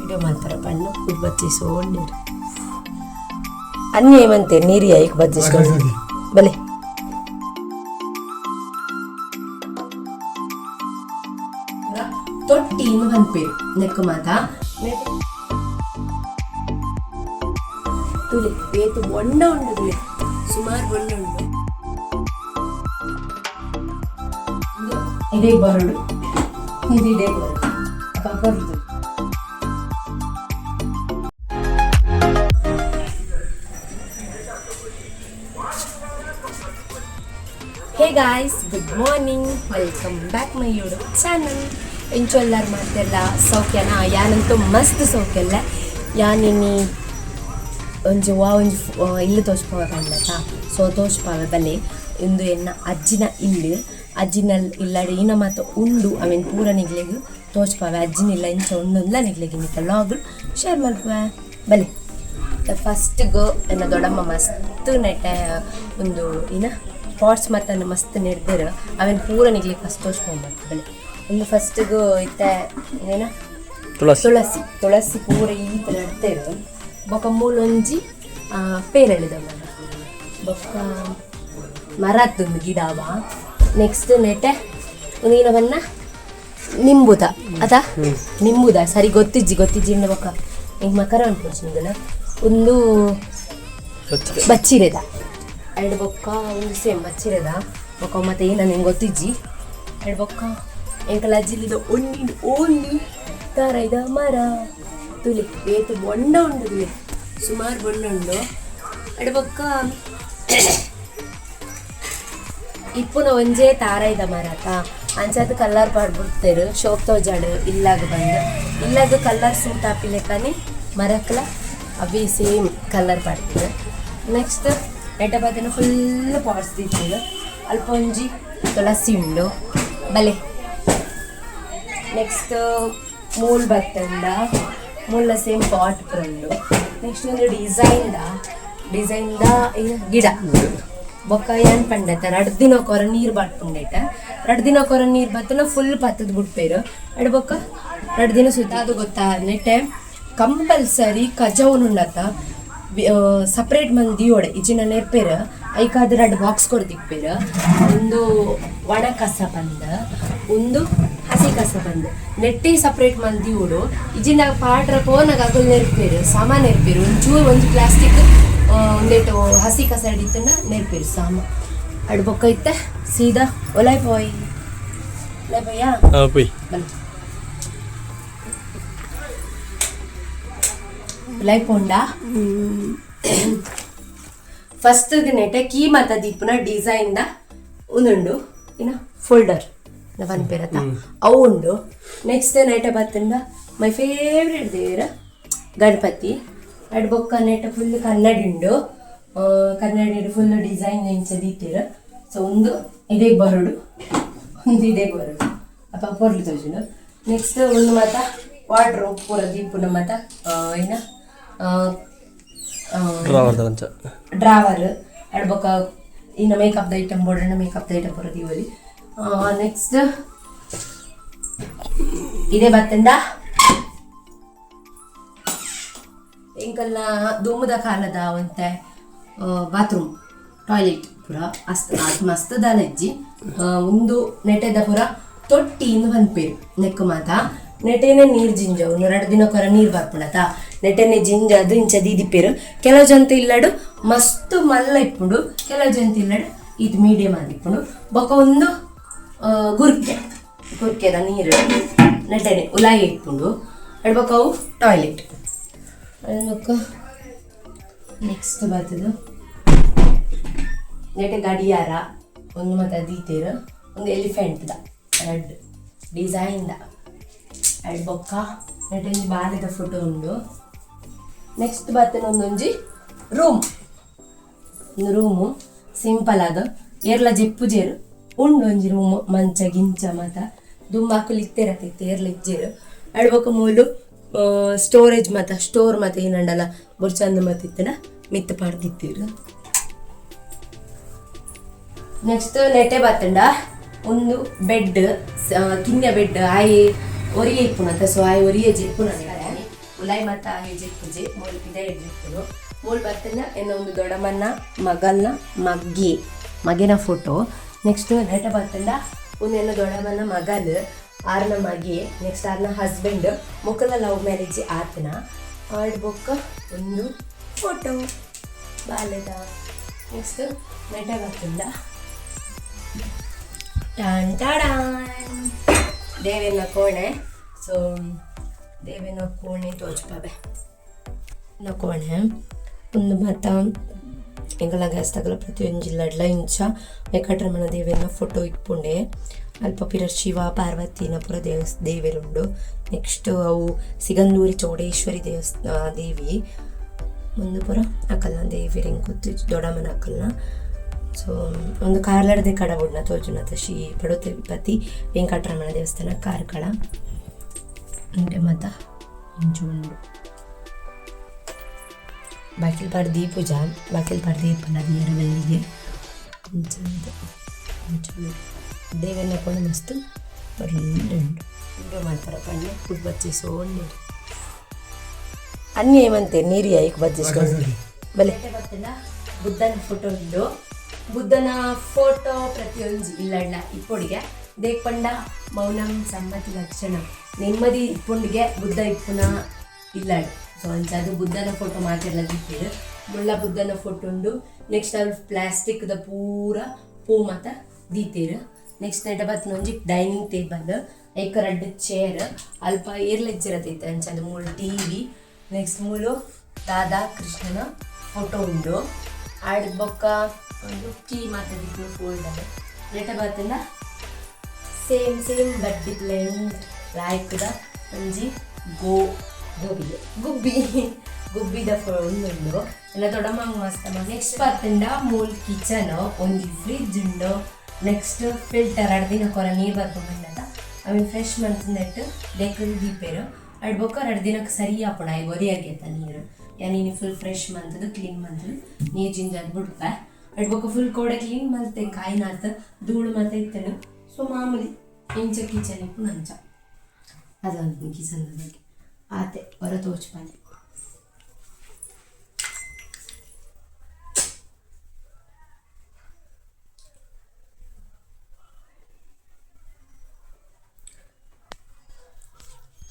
Video ಮಾಡ್ತಾರೆ ಬಣ್ಣ food ಬಚ್ಚಿಸೋಂಡಿರು ಅನ್ನ ಏಮಂತೆ ನೀರಿ ಐಕ್ ಬಚ್ಚಿಸ್ಕೊಂಡು ಬಲೆ ತೊಟ್ಟಿ ಬಂದ್ಪೇರು ನೆಕ್ಕು ಮಾತ? ತುಳಿ ಬೇತು ಬೊಂಡ ಉಂಡು ತುಳಿ ಸುಮಾರು ಬೊಂಡ ಉಂಡು. ಇದೇ ಬರಡು. ಇದೇ ಬರಡು. ಬರುದು. Guys good morning welcome back my YouTube channel ಇಂಚು ಎಲ್ಲರೂ ಮಾಡ್ತಿಲ್ಲ ಸೌಖ್ಯನಾ ಯಾನಂತೂ ಮಸ್ತ್ ಸೌಖ್ಯಲ್ಲ ಯಾನಿನಿ ಒಂಜಿ ವಾ ಒಂಜಿ ಇಲ್ಲು ತೋಚ್ಪವ ಕಂಡತ ಸೊ ತೋಚ್ಪವ ಬಲೆ ಇಂದು ಎನ್ನ ಅಜ್ಜಿನ ಇಲ್ಲು ಅಜ್ಜಿನ ಇಲ್ಲಡೆ ಇನ ಮಾತು ಉಂಡು ಅವೇನು ಪೂರ ನಿಗ್ಲೆಗ್ ತೋಚ್ಪಾವೆ ಅಜ್ಜಿನ ಇಲ್ಲ ಇಂಚ ಉಂಡುಲ್ಲ ನಿಗ್ಲೆಗ್ ನಿಕ್ಕ ಲಾಗ್ ಶೇರ್ ಮಾಡ್ಪವ ಬಲೆ ಫಸ್ಟ್ ಗೋ ಎನ್ನ ದೊಡ್ಡಮ್ಮ ಮಸ್ತ್ ನೆಟ್ಟ ಒಂದು ಏನ ಪಾಟ್ಸ್ ಮತ್ತನ್ನು ಮಸ್ತ್ ನೆಡ್ದಿರ. ಅವೇನು ಪೂರ ನಿಗ್ಲಿಕ್ಕೆ ಫಸ್ಟ್ ತೋಚ್ಕೊಂಡ್ಬರ್ತು ಬಲೆ ಒಂದು ಫಸ್ಟಿಗೂ ಇತ್ತ ಏನ? ತುಳಸಿ. ತುಳಸಿ. ತುಳಸಿ ಪೂರ ಈ ಥರ ಇಡ್ತೇವೆ ಬೊಕ್ಕ ಮೂಲೊಂಜಿ ಪೇರಳಿದ ಮರ ಬೊಕ್ಕ ಮರತ್ತೊಂದು ಗಿಡವ. ನೆಕ್ಸ್ಟ್ ನೆಟ್ಟೆ ಏನವನ್ನ ನಿಂಬುದ. ಅದ? ನಿಂಬುದ. ಸರಿ ಗೊತ್ತಿಜ್ಜಿ ಗೊತ್ತಿಜ್ಜಿ ಬೊಕ್ಕ. ಹಿಂಗೆ ಮಕರ ಉಂಟು ಒಂದು ಬಚ್ಚಿರೆದ. ಎರಡು ಬೊಕ್ಕ ಒಂದು ಸೇಮ್ ಬಚ್ಚಿರದ ಬೊಕ್ಕ ಮತ್ತೆ ಏನ ನಂಗೆ ಗೊತ್ತಿಜ್ಜಿ? ಆ್ಯಂಡ್ ಬೊಕ್ಕ. ಎಂಕಲ ಅಜ್ಜಿಲಿದ ಒಣ್ಣಿ ಓಣ್ಣಿ ತರೈದ ಮರ. ತುಲಿ ಬೇತು ಬೊಂಡ ಉಂಡು ತುಲಿ. ಸುಮಾರು ಬೊಂಡ ಉಂಡು. ಆ್ಯಂಡ್ ಬೊಕ್ಕ ಇಪ್ಪುನ ಒಂಜೇ ತಾರೈದ ಮರತ ಅಂಚಾದ ಕಲ್ಲರ್ ಪಾಡ್ಬಿಡ್ತೇರು. ಶೋಕ್ ತೋಜಾಡು. ಇಲ್ಲಾಗ ಬಂದು. ಇಲ್ಲಾಗ ಕಲ್ಲರ್ ಸೂಟ್ ಹಾಪಿಲೆಕ್ಕನೆ ಮರಕ್ಲ. ಅವೇ ಸೇಮ್ ಕಲ್ಲರ್ ಪಾಡ್ತೀವಿ. ನೆಕ್ಸ್ಟ್ ನೆಟ್ಟ ಬದಿನ ಫುಲ್ ಪಾಟ್ಸ್ ತಿಂತೀವಿ ಅಲ್ಪ ಒಂಜಿ ತುಳಸಿ ಉಂಡು. ಬಲೆ. ನೆಕ್ಸ್ಟ್ ಮೂಲ್ ಬತ್ತಂಡ ಮೂಲ ಸೇಮ್ ಪಾಟ್ ಬಂದು ನೆಕ್ಸ್ಟ್ ಒಂದು ಡಿಸೈನ್ದ ಡಿಸೈನ್ದ ಗಿಡ. ಬೊಕ್ಕ ಏನ್ ಪಂಡತ. ರಡ್ ದಿನ ಕೊರ ನೀರ್ ಬಾಟ್ಪುಂಡೈತ ರಡ್ ದಿನ ಕೊರ ನೀರ್ ಬತ್ತನ ಫುಲ್ ಪತ್ತದ ಬಿಟ್ಪೇರು. ಅಡ್ ಬೊಕ್ಕ ರಡ್ ದಿನ ಸುತ್ತ. ಅದು ಗೊತ್ತಾ ನೆಟ್ಟೆ ಕಂಪಲ್ಸರಿ ಕಜವನುಂಡತ ಸಪ್ರೇಟ್ ಮಂದ್ ದಿಯೋಡೆ ಇಜಿನ ನೆರ್ಪೆರ್ ಐಕಾದ ರಡ್ಡ್ ಬಾಕ್ಸ್ ಕೊಡ್ತಿಪ್ಪೇರ ಒಂದು ಒಣ ಕಸ ಬಂದ ಒಂದು ಹಸಿ ಕಸ ಬಂದ. ನೆಟ್ಟಿ ಸಪ್ರೇಟ್ ಮಂದ್ ದಿಯೋಡು ಇಜಿನ ಪಾಟ್ರ ಪೋನಾಗ ಅಗಲ್ ನೆರ್ಪೇರು ಸಾಮಾನ್ ನೆರ್ಪೇರು. ಒಂಚೂರು ಒಂದು ಪ್ಲಾಸ್ಟಿಕ್ ಒಂದೇಟು ಹಸಿ ಕಸ ಹಿಡಿತನ ನೆರ್ಪೇರು ಸಾಮ. ಅಡ್ಬೊಕ್ಕ ಇತ್ತ ಸೀದಾ ಒಲಾಯ್ ಪೋಯ್. ಒಲಾಯ್ ಪೋಯ್ಯಾ ಪುಯ್. ಪೋಂಡ ಫಸ್ಟ್ ನೆಟೆ ಕೀ ಮತ್ತ ದೀಪನ ಡಿಸೈನ್ ದ ಉಂದುಂಡು ಇನ್ನ ಫೋಲ್ಡರ್ ನವನ್ ಪೇರತ ಅವು ಉಂಡು. ನೆಕ್ಸ್ಟ್ ನೆಟ ಬತ್ತಂದ ಮೈ ಫೇವ್ರೆಟ್ ದೇವರ ಗಣಪತಿ. ಅಡ್ ಬೊಕ್ಕ ನೆಟ ಫುಲ್ ಕನ್ನಡಿ ಉಂಡು. ಕನ್ನಡ ಫುಲ್ ಡಿಸೈನ್ ಎಂಚ ದೀತಿರ. ಸೊ ಒಂದು ಇದೇ ಬರಡು. ಒಂದು ಇದೇ ಬರಡು. ಅಪ್ಪ ಪೊರ್ಲು ತೋಜುಂಡು ನೆಕ್ಸ್ಟ್ ಒಂದು ಮತ ವಾಟ್ರ್ ಪೂರ ದೀಪುನ ಮತ. ಏನ? ಡ್ರಾವರ್ ಅಡ್ಬಕ ಇನ್ನು makeup item board makeup item ಬರೋದು ಇವಲ್ಲಿ ನೆಕ್ಸ್ಟ್ ಇದೇ ಬತ್ತಂದ ಎಂಕಲ್ನ ದುಮ್ಮದ ಕಾಲದ ಒಂತೆ ಬಾತ್ರೂಮ್ ಟಾಯ್ಲೆಟ್ ಪುರ ಅಸ್ತ ಅದು ಮಸ್ತ್ ದಾಲಜ್ಜಿ ಒಂದು ನೆಟೆದ ಪುರ ತೊಟ್ಟಿ ಇನ್ನು ಬಂದ್ಪೇರು ನೆಕ್ಕು ಮಾತ. ನೆಟೇನೆ ನೀರ್ ಜಿಂಜವು ಎರಡು ದಿನ ನೀರು ನೀರ್ ಬರ್ಪುಣತ. ನೆಟೆನೆ ಜಿಂಜ ಅದು ಇಂಚ ದೀದಿಪ್ಪೇರು ಕೆಲವು ಜಂತ ಇಲ್ಲಡು, ಮಸ್ತ್ ಮಲ್ಲ ಇಪ್ಪುಂಡು ಕೆಲವು ಜಂತ ಇಲ್ಲಡು ಇದು ಮೀಡಿಯಂ ಆದಿಪ್ಪುಂಡು ಬೊಕ ಒಂದು ಗುರ್ಕೆ. ಗುರ್ಕೆದ ನೀರು. ನೆಟ್ಟನೆ ಉಲಾಯಿ ಇಪ್ಪುಂಡು ಅಡ್ಬೊಕ ಅವು ಟಾಯ್ಲೆಟ್ ಅದಕ್ಕೆ ನೆಕ್ಸ್ಟ್ ಬರ್ತದೆ. ನೆಟೆ ಗಡಿಯಾರ, ಒಂದು ಮತ್ತೆ ದೀತೇರ, ಒಂದು ಎಲಿಫೆಂಟ್ದ ರೆಡ್. ಡಿಸೈನ್ದ ಎರಡು ಬೊಕ್ಕ ನೆಟೊಂಜಿ ಬಾಲ್ಯದ ಫೋಟೋ ಉಂಡು. ನೆಕ್ಸ್ಟ್ ಬರ್ತೇನೆ ಒಂದೊಂಜಿ ರೂಮ್ ಒಂದು ರೂಮು ಸಿಂಪಲ್ ಆದ. ಏರ್ಲ ಜಿಪ್ಪು ಜೇರು. ಉಂಡು ಒಂಜಿ ರೂಮ್ ಮಂಚ, ಗಿಂಚ ಮತ ದುಂಬಾಕುಲು ಇತ್ತೇರತೈತೆ ಏರ್ಲ ಇಜ್ಜೇರು. ಅಡ್ಬೊಕ ಮೂಲು ಸ್ಟೋರೇಜ್ ಮತ ಸ್ಟೋರ್ ಮತ ಏನಂಡಲ್ಲ ಬೊರ್ಚಂದ ಮತ್ತಿತ್ತನ ಇತ್ತನ? ಮಿತ್ತ ಪಾಡ್ದಿತ್ತೀರು ನೆಕ್ಸ್ಟ್ ನೆಟೆ ಬತ್ತಂಡ ಒಂದು ಬೆಡ್ ಕಿನ್ನ ಬೆಡ್ ಆಯಿ ಒರಿಯೆ ಇಪ್ಪುನತ. ಸೊ ಆಯಿ ಒರಿಯೆ ಜಿಪ್ಪುನ ಉಲಾಯಿ ಮತ್ತ ಹೆಜಿಪ್ಪುಜಿ ಮೂಲ್ ಇದೇ ಹೆಜಿಪ್ಪುನು ಮೂಲ್ ಬರ್ತನ ಎನ್ನ ಒಂದು ದೊಡ್ಡಮ್ಮನ ಮಗಲ್ನ ಮಗ್ಗಿ, ಮಗಿನ ಫೋಟೋ ನೆಕ್ಸ್ಟ್ ನೆಟ ಬರ್ತಂಡ ಒಂದೆಲ್ಲ ದೊಡ್ಡಮ್ಮನ ಮಗಲ್, ಆರ್ನ ಮಗಿ ನೆಕ್ಸ್ಟ್ ಆರ್ನ ಹಸ್ಬೆಂಡ್ ಮುಖದ ಲವ್ ಮ್ಯಾರೇಜ್ ಆತನ. ಆಡ್ಬೊಕ್ಕ ಒಂದು ಫೋಟೋ ಬಾಲ್ಯದ. ನೆಕ್ಸ್ಟ್ ನೆಟ ಬರ್ತಂಡ ಟಾನ್ ಟಾಡಾನ್ ಕೋಣೆ. ಸೊ ಬೇವಿನ ಕೋಣೆ ನ ಕೋಣೆ. ಒಂದು ಮತ ಎಂಗಳ ಗ್ಯಾಸ್ದಾಗಲ ಪ್ರತಿಯೊಂದು ಲಡ್ಲ ಇಂಚ ವೆಂಕಟರಮಣ ದೇವಿಯನ್ನ ಫೋಟೋ ಇಟ್ಕೊಂಡೆ. ಅಲ್ಪ ಪಿರ ಶಿವ ಪಾರ್ವತಿನ ಪುರ ದೇವಸ್ ಉಂಡು. ನೆಕ್ಸ್ಟ್ ಅವು ಸಿಗಂದೂರಿ ಚೌಡೇಶ್ವರಿ ದೇವಸ್ ದೇವಿ. ಒಂದು ಪುರ ಅಕಲ್ನ ದೇವಿ ರಿಂಕುತ್ತು ದೊಡ್ಡಮ್ಮನ ಅಕಲ್ನ. ಸೊ ಒಂದು ಕಾರ್ಲಡ್ದೆ ಕಡ ಉಡ್ನ ತೋಜುನತ ಶ್ರೀ ಪಡೋತಿರುಪತಿ ವೆಂಕಟರಮಣ ದೇವಸ್ಥಾನ ಕಾರ್ಕಳ. ఇంటి మత ఉంచుండు ಬಾಕಿಲ್ ಪಾಡ್ ದೀಪು ಜಾನ್ ಬಾಕಿಲ್ ಪಾಡ್ ದೀಪ ನದಿ ಎರಡಲ್ಲಿಗೆ ಚಂದ. ದೇವನ್ನ ಕೊಂಡು ಮಸ್ತು ಬರೀಂಡು ಉಂಡು ಮಾಡ್ತಾರೆ ಪಣ್ಣೆ ಕುಡ್ ಬಚ್ಚಿಸೋ ನೀರು ಅನ್ಯ ಏಮಂತೆ ನೀರಿ ಐಕ್ ಬಚ್ಚಿಸ್ಕೊ ಬಲೆ. ಬುದ್ಧನ ಫೋಟೋ ಇದ್ದು. ಬುದ್ಧನ ಫೋಟೋ ಪ್ರತಿಯೊಂದು ಇಲ್ಲ ಇಪ್ಪೊಡಿಗೆ ದೇಪಂಡ ಮೌನಂ ಸಮ್ಮತಿ ಲಕ್ಷಣ. ನೆಮ್ಮದಿ ಇಪ್ಪುಂಡಿಗೆ ಬುದ್ಧ ಇಪ್ಪುನ ಇಲ್ಲ ಸೊ ಅಂಚದು ಬುದ್ಧನ ಫೋಟೋ ಮಾತಾಡಲಿಕ್ಕೆ ಮುಳ್ಳ ಬುದ್ಧನ ಫೋಟೋ ಉಂಡು. ನೆಕ್ಸ್ಟ್ ಅಲ್ಲಿ ಪ್ಲಾಸ್ಟಿಕ್ದ ಪೂರ ಪೂ ಮತ ದೀತೇರು ನೆಕ್ಸ್ಟ್ ನೆಟ ಬತ್ತಿನ ಒಂಜಿ ಡೈನಿಂಗ್ ಟೇಬಲ್ ಐಕ ರಡ್ಡ್ ಚೇರ್ ಅಲ್ಪ ಏರ್ಲೆಜ್ಜಿರತೈತೆ ಅಂಚದು ಮೂಲು ಟಿ ವಿ ನೆಕ್ಸ್ಟ್ ಮೂಲು ರಾಧಾ ಕೃಷ್ಣನ ಫೋಟೋ ಉಂಡು. ಆಡ್ ಬೊಕ್ಕ ಒಂದು ಕೀ ಮಾತಾಡಿದ್ದು ಫೋಲ್ಡರ್ ನೆಟ ಬತ್ತಿನ ಸೇಮ್ ಸೇಮ್ ಬಡ್ಡಿ ಪ್ಲೇನ್ ಲಾಯ್ಕದ ಒಂಜಿ ಗೋ ಗೋಬಿ ಗುಬ್ಬಿ ಗುಬ್ಬಿದ ಒಂದುಂಡು ಎಲ್ಲ ದೊಡ್ಡಮ್ಮ ಮಸ್ತ್ ನೆಕ್ಸ್ಟ್ ಪತ್ತುಂಡ ಮೂಲ್ ಕಿಚನ್ ಒಂಜಿ ಫ್ರಿಜ್ ಉಂಡು. ನೆಕ್ಸ್ಟ್ ಫಿಲ್ಟರ್ ಅಡ್ದಿನ ಕೊರ ನೀರು ಬರ್ಕೊಂಬಂಡದ ಅవి ಫ್ರೆಶ್ ಮಂತ್ ಡೆಕಲ್ ದೀಪೇರು ಅಡ್ಬೊಕ್ಕ ಎರಡು ದಿನಕ್ಕೆ ಸರಿ ಆಪುಣ ಈಗ ಒರಿಯಾಗೈತ ನೀರು. ಯಾನಿ ಫುಲ್ ಫ್ರೆಶ್ ಮಂತದು ಕ್ಲೀನ್ ಮಂತದು ನೀರು ಜಿಂಜದ್ ಅಡ್ ಅಡ್ಬೊಕ್ಕ ಫುಲ್ ಕೋಡೆ ಕ್ಲೀನ್ ಮಂತೆ ಕಾಯಿನಾತ ಧೂಳು ಮತ್ತೆ ಇತ್ತನು ಸೊ ಮಾಮೂಲಿ ಇಂಚ ಕಿಚನ್ ಇಪ್ಪು ನಂಚ ಅದೊಂದು ಕಿಚನ್ ಬಗ್ಗೆ. ಆತೆ, ಹೊರ ತೋಚ್ಪಾನೆ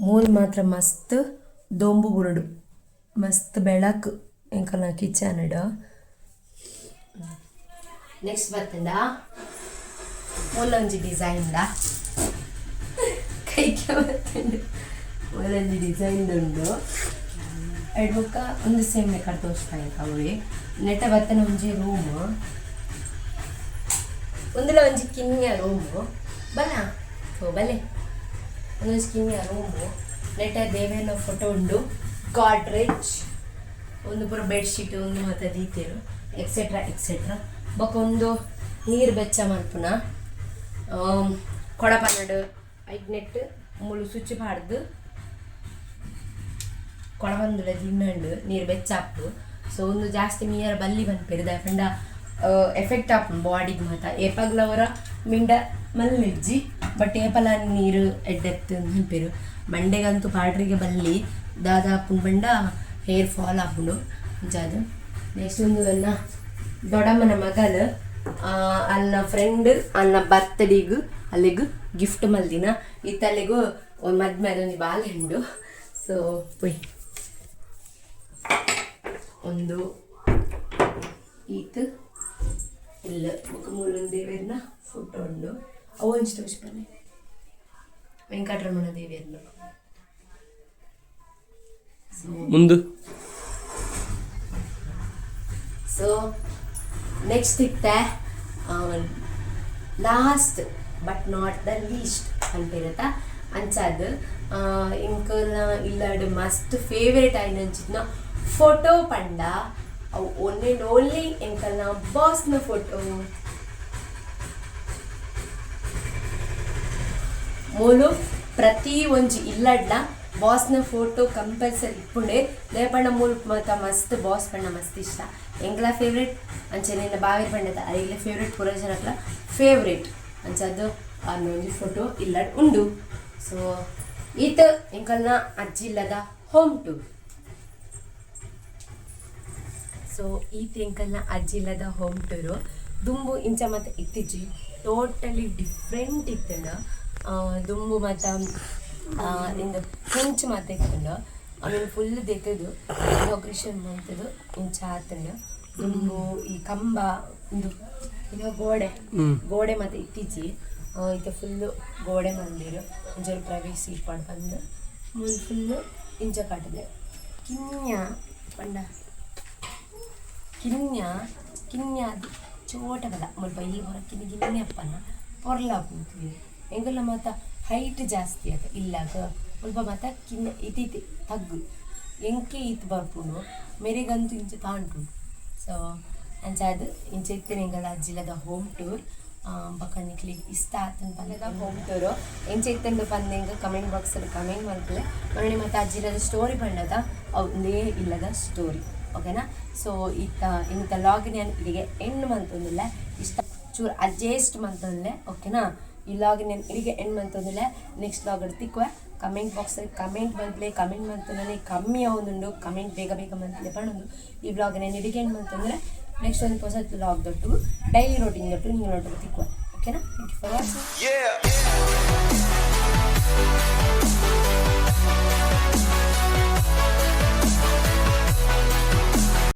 ಮೂಲ್ ಮಾತ್ರ ಮಸ್ತ್ ದೊಂಬು ಬುರುಡು ಮಸ್ತ್ ಬೆಳಕು. ಎಂಕಲ್ನ ಕಿಚನ್ ನೆಕ್ಸ್ಟ್ ಬರ್ತಂಡ ಮೂಲೊಂಜಿ ಡಿಸೈನ್ದ? ಕೈಗೆ ಬರ್ತಂಡು ಡಿಸೈನ್ ಉಂಡು ಬುಕ್ಕ ಒಂದು ಸೇಮ್ ಬೇಕಾದ್ರೆ ತೋರಿಸ್ತಾನೆ ಅವಳಿ ನೆಟ್ಟ ಬತ್ತನ ಒಂಜಿ ರೂಮ್. ಒಂದಿಲ್ಲ ಒಂಜಿ ಕಿನ್ಯ ರೂಮ್. ಬಲ ಓ ಬಲೆ ಒಂದೊಂದು ಕಿನ್ಯ ರೂಮ್. ನೆಟ್ಟ ದೇವೇನ ಫೋಟೋ ಉಂಡು. ಗಾಡ್ರೇಜ್ ಒಂದು ಪೂರ ಬೆಡ್ಶೀಟ್ ಒಂದು ಮತ್ತೆ ದೀತಿರು. ಎಕ್ಸೆಟ್ರಾ ಎಕ್ಸೆಟ್ರಾ ಬೊಕ್ಕ ಒಂದು ನೀರು ಬೆಚ್ಚ ಮಲ್ಪುನ ಐದು ನೆಟ್ ಮುಳು ಸ್ವಿಚ್ ಪಾಡ್ದು. ಕೊಳವಂದುಲ ದಿನ್ನಂಡು ನೀರು ಬೆಚ್ಚಾಪು ಸೊ ಒಂದು ಜಾಸ್ತಿ ಮೀಯರ ಬಲ್ಲಿ ಬಂದ್ಪೇರು ದಾಯಪಂಡ ಎಫೆಕ್ಟ್ ಆಪು ಬಾಡಿಗೆ ಮಾತ ಏಪಗ್ಲವರ ಮಿಂಡ ಮಲ್ಲಿಜ್ಜಿ ಬಟ್ ಏಪಲ ನೀರು ಎಡ್ಡೆತ್ತು ನೆನಪಿರು ಮಂಡೆಗಂತೂ ಪಾಡ್ರಿಗೆ ಬಲ್ಲಿ ದಾದಾಪು ಬಂಡ ಹೇರ್ ಫಾಲ್ ಆಪುಂಡು ಜಾದು ನೆಕ್ಸ್ಟ್ ಒಂದು ಅನ್ನ ದೊಡ್ಡಮ್ಮನ ಮಗಲು ಅನ್ನ ಫ್ರೆಂಡ್ ಅಲ್ಲ ಬರ್ತ್ಡೇಗು ಅಲ್ಲಿಗೂ ಗಿಫ್ಟ್ ಮಲ್ದಿನ. ಇತ್ತಲ್ಲಿಗೂ ಒಂದು ಮದ್ವೆ ಬಾಲ್ ಬಾಳೆಹಣ್ಣು ಸೊ ಪುಯ್ ಒಂದು ಈತ್ ಇಲ್ಲ ಮುಖಮೂಲ ದೇವಿಯನ್ನ ಫೋಟೋ ಉಂಡು. ಅವು ಒಂಚು ತೋರಿಸ್ಬನ್ನಿ ವೆಂಕಟರಮಣ ದೇವಿಯನ್ನು ಮುಂದು. ಸೊ ನೆಕ್ಸ್ಟ್ ಇತ್ತೆ last but not the least ಅಂತಿರತ್ತ. ಅಂಚದು ಇಂಕಲ್ನ ಇಲ್ಲಾಡು ಮಸ್ತ್ ಫೇವ್ರೇಟ್ ಆಯ್ನಂಚಿದ್ನ ಫೋಟೋ ಪಂಡ, ಅವು ಒನ್ ಆ್ಯಂಡ್ ಓನ್ಲಿ ಎಂಕಲ್ನ ಬಾಸ್ನ ಫೋಟೋ ಮೂಲು ಪ್ರತಿ ಒಂಜಿ ಇಲ್ಲಡ್ಲ ಬಾಸ್ನ ಫೋಟೋ ಕಂಪಲ್ಸರಿ ಇಪ್ಪುಂಡೆ ದೇಪಣ್ಣ ಮೂಲ್ ಮತ ಮಸ್ತ್, ಬಾಸ್ ಪಣ್ಣ ಮಸ್ತ್ ಇಷ್ಟ. ಎಂಗ್ಲ ಫೇವ್ರೇಟ್ ಅಂಚೆ ನಿನ್ನ ಬಾವಿರ್ ಪಂಡದ ಐಲ ಫೇವ್ರೇಟ್ ಪೂರ ಜನಕ್ಲ ಫೇವ್ರೇಟ್ ಅಂಚದು ಅನ್ನೊಂದು ಫೋಟೋ ಇಲ್ಲ ಉಂಡು. ಸೊ ಈತ ಎಂಕಲ್ನ ಅಜ್ಜಿಲ್ಲದ ಹೋಮ್ ಟೂರ್ ಸೊ ಈತ ಎಂಕಲ್ನ ಅಜ್ಜಿ ಇಲ್ಲದ ಹೋಮ್ ಟೂರು ದುಂಬು ಇಂಚ ಮತ್ತು ಇತ್ತೀಚೆ ಟೋಟಲಿ ಡಿಫ್ರೆಂಟ್ ಇತ್ತಂಡ ದುಂಬು ಮತ್ತು ಇಂದು ಹೆಂಚು ಇತ್ತಂಡ ಆಮೇಲೆ ಫುಲ್ ದೆತ್ತದು ಇನಾಗ್ರೇಷನ್ ಮಾಡ್ತದು ಇಂಚ ಆತಂಡ ದುಂಬು ಈ ಕಂಬ ಇದು ಇನ್ನು ಗೋಡೆ ಗೋಡೆ ಮತ್ತೆ ಇತ್ತೀಚೆ ಈಗ ಫುಲ್ಲು ಗೋಡೆ ಮಂದಿರು ಒಂಚೂರು ಪ್ರವೇಶ ಇಟ್ಕೊಂಡು ಬಂದು ಫುಲ್ಲು ಇಂಚ ಕಾಟಿದೆ ಕಿನ್ಯ ಪಂಡ. ಕಿನ್ಯ ಕಿನ್ಯ ಅದು ಚೋಟ ಬಲ. ಮುಲ್ಪ ಈ ಹೊರ ಕಿನ್ನಿ ಕಿನ್ನಿ ಅಪ್ಪನ ಪೊರ್ಲ ಕೂತೀವಿ ಎಂಗೆಲ್ಲ ಮತ್ತ ಹೈಟ್ ಜಾಸ್ತಿ ಆತ ಇಲ್ಲಾಗ ಸ್ವಲ್ಪ ಮತ ಕಿನ್ನ ಇತಿತಿ ತಗ್ಗು. ಎಂಕೆ ಇತ್ತು ಬರ್ಪುನು ಮೇರೆಗಂತೂ ಇಂಚು ತಾಂಟು ಸೊ ಅಂಚ ಅದು ಇಂಚ ಇತ್ತಿನ ಎಂಗಲ ಅಜ್ಜಿಲದ ಹೋಮ್ ಟೂರ್ ಬಕ್ಕನಿಕ್ಲಿಗೆ ಇಷ್ಟ ಆತನ ಪಲ್ಲದ ಹೋಮ್ ಟೂರು ಎಂಚೆ ಇತ್ತೆಂದು ಪಂದೆಂಗ ಕಮೆಂಟ್ ಬಾಕ್ಸಲ್ಲಿ ಕಮೆಂಟ್ ಮಾಡ್ತಲೆ ನೋಡಿ ಆ ಅಜ್ಜಿಲದ ಸ್ಟೋರಿ ಪಂಡದ ಅವನೇ ಇಲ್ಲದ ಸ್ಟೋರಿ ಓಕೆನಾ ಸೊ ಇತ್ತ ಇಂಥ ಲಾಗಿನ್ ನಾನು ಇಲ್ಲಿಗೆ ಎಂಡ್ ಮಂತೊಂದಿಲ್ಲ. ಇಷ್ಟ ಚೂರು ಅಡ್ಜಸ್ಟ್ ಮಂತೊಂದಿಲ್ಲ. ಓಕೆನಾ ಈ ಲಾಗ್ ನೆನ್ ಇಡಿಗೆ ಎಂಡ್ ಅಂದ್ರೆ ನೆಕ್ಸ್ಟ್ ಲಾಗ್ ಇಡ್ತಿಕ್ವೆ ಕಮೆಂಟ್ ಬಾಕ್ಸ್ ಕಮೆಂಟ್ ಬಂದ್ಲೆ ಕಮೆಂಟ್ ಮಂತನಲ್ಲಿ ಕಮ್ಮಿ ಆವೊಂದುಂಡು ಕಮೆಂಟ್ ಬೇಗ ಬೇಗ ಮಂತ್ಲೆ ಬಂದು ಈ ಬ್ಲಾಗ್ ನೆನ್ ಇಡಿಗೆ ಎಂಡ್ ಅಂದ್ರೆ ನೆಕ್ಸ್ಟ್ ಒಂದು ಹೊಸ ಲಾಗ್ ದೊಟ್ಟು ಡೈಲಿ ರೋಟೀನ್ ದೊಡ್ಡು ನೀವು ನೋಡ್ರಿ ತಿಕ್ವೆ ಓಕೆನಾ ಥ್ಯಾಂಕ್ ಯು ಫಾರ್ ವಾಚಿಂಗ್